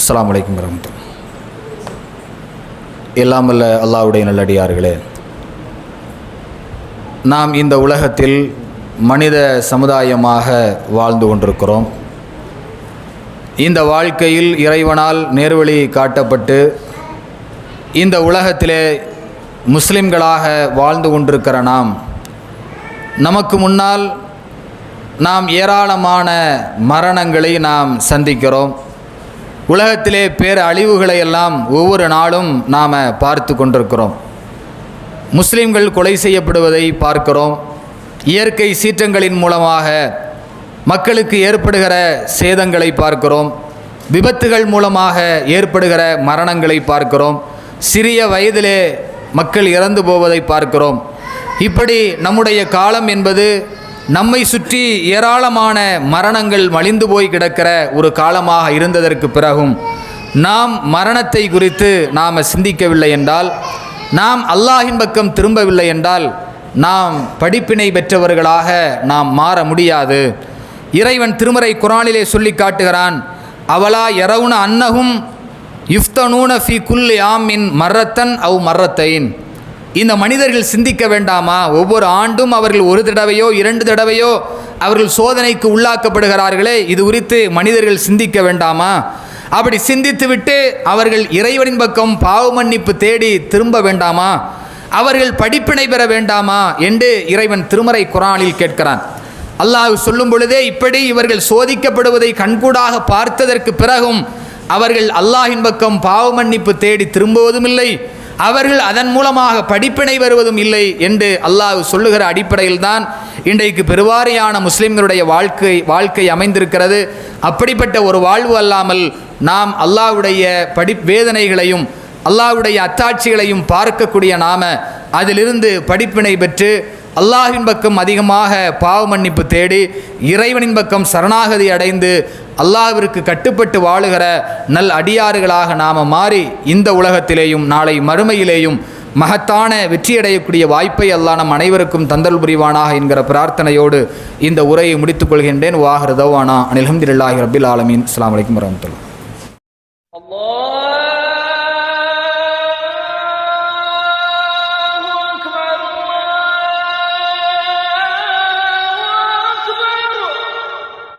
அஸ்லாம் வலைக்கம் வரமத்து எல்லாமல்ல அல்லாவுடைய நல்லடியார்களே நாம் இந்த உலகத்தில் மனித சமுதாயமாக வாழ்ந்து கொண்டிருக்கிறோம். இந்த வாழ்க்கையில் இறைவனால் நேர்வழி காட்டப்பட்டு இந்த உலகத்திலே முஸ்லிம்களாக வாழ்ந்து கொண்டிருக்கிற நாம் நமக்கு முன்னால் நாம் ஏராளமான மரணங்களை நாம் சந்திக்கிறோம். உலகத்திலே பேர் அழிவுகளை எல்லாம் ஒவ்வொரு நாளும் நாம் பார்த்து கொண்டிருக்கிறோம். முஸ்லிம்கள் கொலை செய்யப்படுவதை பார்க்கிறோம். இயற்கை சீற்றங்களின் மூலமாக மக்களுக்கு ஏற்படுகிற சேதங்களை பார்க்கிறோம். விபத்துகள் மூலமாக ஏற்படுகிற மரணங்களை பார்க்கிறோம். சிறிய வயதிலே மக்கள் இறந்து போவதை பார்க்கிறோம். இப்படி நம்முடைய காலம் என்பது நம்மை சுற்றி ஏராளமான மரணங்கள் மலிந்து போய் கிடக்கிற ஒரு காலமாக இருந்ததற்கு பிறகும் நாம் மரணத்தை குறித்து நாம் சிந்திக்கவில்லை என்றால் நாம் அல்லாஹின் பக்கம் திரும்பவில்லை என்றால் நாம் படிப்பினை பெற்றவர்களாக நாம் மாற முடியாது. இறைவன் திருமறை குரானிலே சொல்லி காட்டுகிறான் அவலா எரவுன அன்னகும் யுஃப்தனூன ஃபி குல்லி ஆமின் மர்ரத்தன் அவ் மர்ரத்தைன். இந்த மனிதர்கள் சிந்திக்க வேண்டாமா? ஒவ்வொரு ஆண்டும் அவர்கள் ஒரு தடவையோ இரண்டு தடவையோ அவர்கள் சோதனைக்கு உள்ளாக்கப்படுகிறார்களே இது குறித்து மனிதர்கள் சிந்திக்க வேண்டாமா? அப்படி சிந்தித்துவிட்டு அவர்கள் இறைவனின் பக்கம் பாவ மன்னிப்பு தேடி திரும்ப வேண்டாமா? அவர்கள் படிப்பினை பெற வேண்டாமா? என்று இறைவன் திருமறை குரானில் கேட்கிறான். அல்லாஹ் சொல்லும் பொழுதே இப்படி இவர்கள் சோதிக்கப்படுவதை கண்கூடாக பார்த்ததற்கு பிறகும் அவர்கள் அல்லாஹின் பக்கம் பாவ மன்னிப்பு தேடி திரும்புவதும் இல்லை அவர்கள் அதன் மூலமாக படிப்பினை வருவதும் இல்லை என்று அல்லாஹ் சொல்லுகிற அடிப்படையில் தான் இன்றைக்கு பெருவாரியான முஸ்லிம்களுடைய வாழ்க்கை வாழ்க்கை அமைந்திருக்கிறது. அப்படிப்பட்ட ஒரு வாழ்வு அல்லாமல் நாம் அல்லாஹ்வுடைய படி வேதனைகளையும் அல்லாஹ்வுடைய அத்தாட்சிகளையும் பார்க்கக்கூடிய நாம அதிலிருந்து படிப்பினை பெற்று அல்லாஹின் பக்கம் அதிகமாக பாவ மன்னிப்பு தேடி இறைவனின் பக்கம் சரணாகதி அடைந்து அல்லாஹிற்கு கட்டுப்பட்டு வாழுகிற நல் அடியாறுகளாக நாம் மாறி இந்த உலகத்திலேயும் நாளை மறுமையிலேயும் மகத்தான வெற்றியடையக்கூடிய வாய்ப்பை அல்லா நம் அனைவருக்கும் தந்தல் புரிவானாக என்கிற பிரார்த்தனையோடு இந்த உரையை முடித்துக் கொள்கின்றேன் வாஹர் தவானா அனில்ஹம்தில்லாஹி ரபில் ஆலமீன். அஸ்லாம் வலைக்கம் வரமத்துல்லா